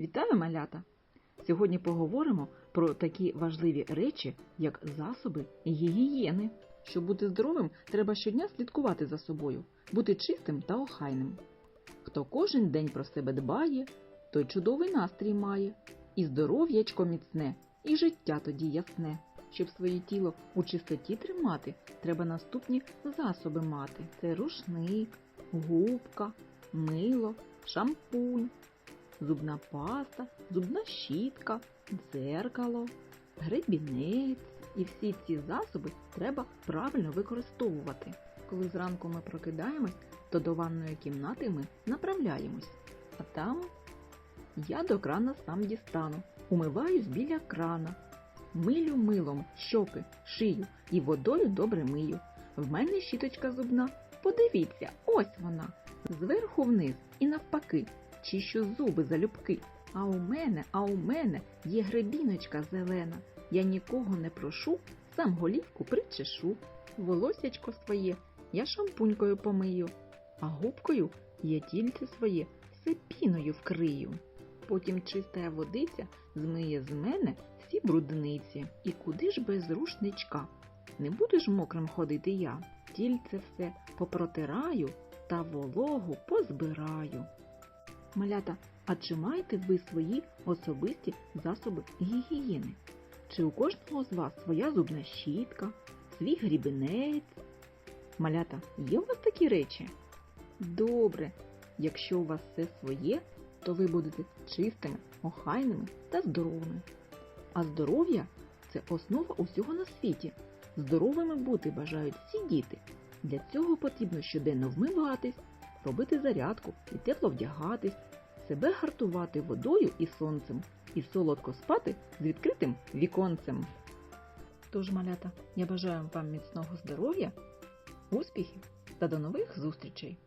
Вітаю, малята! Сьогодні поговоримо про такі важливі речі, як засоби і гігієни. Щоб бути здоровим, треба щодня слідкувати за собою, бути чистим та охайним. Хто кожен день про себе дбає, той чудовий настрій має, і здоров'ячко міцне, і життя тоді ясне. Щоб своє тіло у чистоті тримати, треба наступні засоби мати: це рушник, губка, мило, шампунь, зубна паста, зубна щітка, дзеркало, гребінець. І всі ці засоби треба правильно використовувати. Коли зранку ми прокидаємось, то до ванної кімнати ми направляємось. А там я до крана сам дістану, умиваюсь біля крана. Милю милом щоки, шию і водою добре мию. В мене щіточка зубна. Подивіться, ось вона. Зверху вниз і навпаки, чищу зуби залюбки. А у мене, а у мене є гребіночка зелена. Я нікого не прошу, сам голівку причешу. Волосячко своє я шампунькою помию, а губкою я тільце своє все піною вкрию. Потім чиста водиця змиє з мене всі брудниці. І куди ж без рушничка? Не будеш мокрим ходити я, тільце все попротираю та вологу позбираю. Малята, а чи маєте ви свої особисті засоби гігієни? Чи у кожного з вас своя зубна щітка, свій грібенець? Малята, є у вас такі речі? Добре, якщо у вас все своє, то ви будете чистими, охайними та здоровими. А здоров'я це основа усього на світі. Здоровими бути бажають всі діти. Для цього потрібно щоденно вмиватись, робити зарядку і тепло вдягатись, себе гартувати водою і сонцем, і солодко спати з відкритим віконцем. Тож, малята, я бажаю вам міцного здоров'я, успіхів та до нових зустрічей!